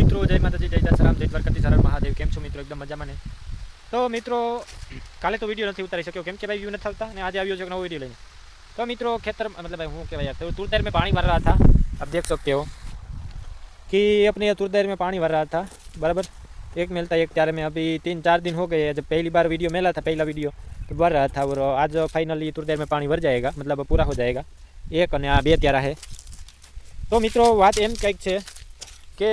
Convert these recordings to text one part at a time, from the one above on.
મિત્રો જય માતાજી જય દશરામ જય દ્વારકાથી સરળ મહાદેવ કેમ છો મિત્રો એકદમ મજામાં ને તો મિત્રો કાલે તો વિડીયો નથી ઉતારી શક્યો કેમ કે ભાઈ વ્યૂ નથી આવતા અને આજે આવ્યો છે એક નવો વિડીયો લઈને તો મિત્રો ખેતર मतलब भाई હું કહેવાય યાર तो तुरदेर में पानी भर रहा था आप देख सकते हो कि अपने ये तुरदेर में पानी भर रहा था बराबर एक मिलता एक चार में अभी तीन चार दिन हो गए हैं जब पहली बार वीडियो मिला था पहला वीडियो तो भर रहा था और आज फाइनली तुरदेर में पानी भर जाएगा मतलब पूरा हो जाएगा એક અને આ બે ત્યારા છે તો મિત્રો વાત એમ કંઈક છે કે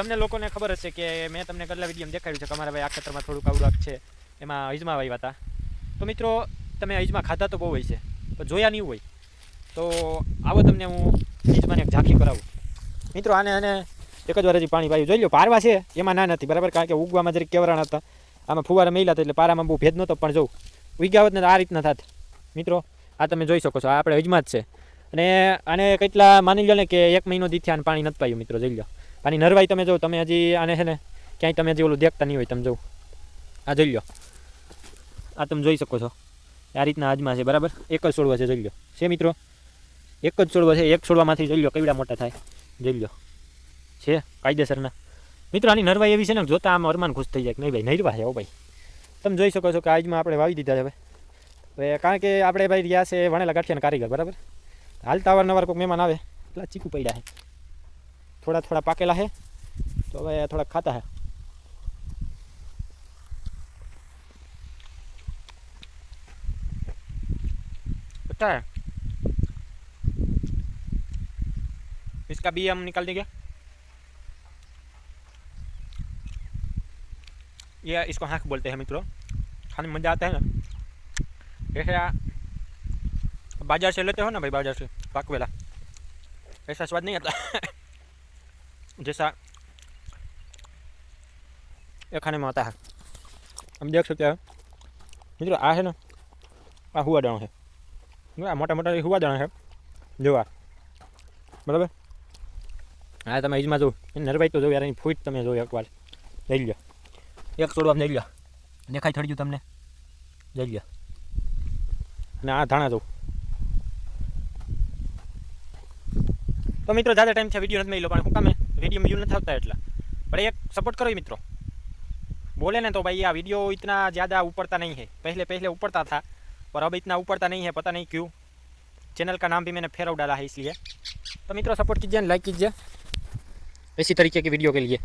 તમને લોકોને ખબર હશે કે મેં તમને કેટલા વીડિયો દેખાડ્યું છે કે અમારા ભાઈ આ ખેતરમાં થોડુંક આવડું છે. એમાં અજમા વાવ્યા હતા. તો મિત્રો, તમે અજમા ખાધા તો બહુ હોય છે તો જોયા નહીં હોય. તો આવો તમને હું અજમાને એક ઝાંખી કરાવું. મિત્રો, આને અને એક જ વાર હજી પાણી પાયું જોઈ લો, પારવા છે, એમાં ના નથી, બરાબર? કારણ કે ઉગવામાં જરીક કેવરાણ હતા. આમાં ફુવારા મેલા હતા એટલે પારામાં બહુ ભેદ નહોતો, પણ જોઉં ઉગ્યા હોત ને આ રીતના થાત. મિત્રો, આ તમે જોઈ શકો છો, આ આપણે અજમા જ છે. અને આને કેટલા માની લો ને કે એક મહિનો દીથી આને પાણી નથી પાયું, મિત્રો, જોઈ લો. આની નરવાઈ તમે જો, તમે હજી આને છે ને, ક્યાંય તમે હજી ઓલું દેખતા નહીં હોય, તમે જો. આ જોઈ લો આ તમે જોઈ શકો છો. આ રીતના આજમાં છે, બરાબર? એક જ છોડવા છે, જોઈ લો છે મિત્રો? એક જ છોડવા છે, એક છોડવામાંથી જોઈ લો કેવડા મોટા થાય. જોઈ લો છે, કાયદેસરના. મિત્રો, આની નરવાઈ એવી છે ને, જોતા આમ અરમાન ખુશ થઈ જાય કે નહીં ભાઈ? નરવા છે ઓ ભાઈ. તમે જોઈ શકો છો કે આજમાં આપણે વાવી દીધા છે, હવે. હવે કારણ કે આપણે ભાઈ રહ્યા છે વણેલા ગાંઠિયાના કારીગર, બરાબર? હાલતા અવારનવાર કોઈક મહેમાન આવે એટલા ચીકુ પડ્યા છે. થોડા થોડા પાકેલા છે તો હવે થોડા ખાતા है अच्छा है इसका बी हम निकाल देंगे ये इसको हाँक बोलते हैं मित्रों खाने में मज़ा आता है ना जैसे आ, बाजार से लेते हो ना भाई बाजार से पाकवेला ऐसा स्वाद नहीं आता जैसा ये खाने में आता है हम देख सकते हैं मित्रों आ है ना आ हुआ दाणो है જો આ મોટા મોટા હુવા દાણા છે જો આ બરાબર હા તમે ઈજમાં જો એ નરવાઈ તો જો યાર એની ફૂટ તમે જો એકવાર લઈ લો એક છોડવા લઈ લો દેખાય થડી ગયું તમને લઈ લો અને આ ધાણા જો તો મિત્રો જ્યાદા ટાઈમ છે વિડીયો નથી મેં પણ હું કામે वीडियो में व्यू नहीं होता એટલા पर एक सपोर्ट करो मित्रों बोले ना तो भाई આ वीडियो इतना ज़्यादा ऊपरता नहीं है पहले पहले ऊपरता था पर अब इतना ऊपरता नहीं है पता नहीं क्यों चैनल का नाम भी मैंने फेरव डाला है इसलिए तो मित्रों सपोर्ट कीजिए लाइक कीजिए इसी तरीके की वीडियो के लिए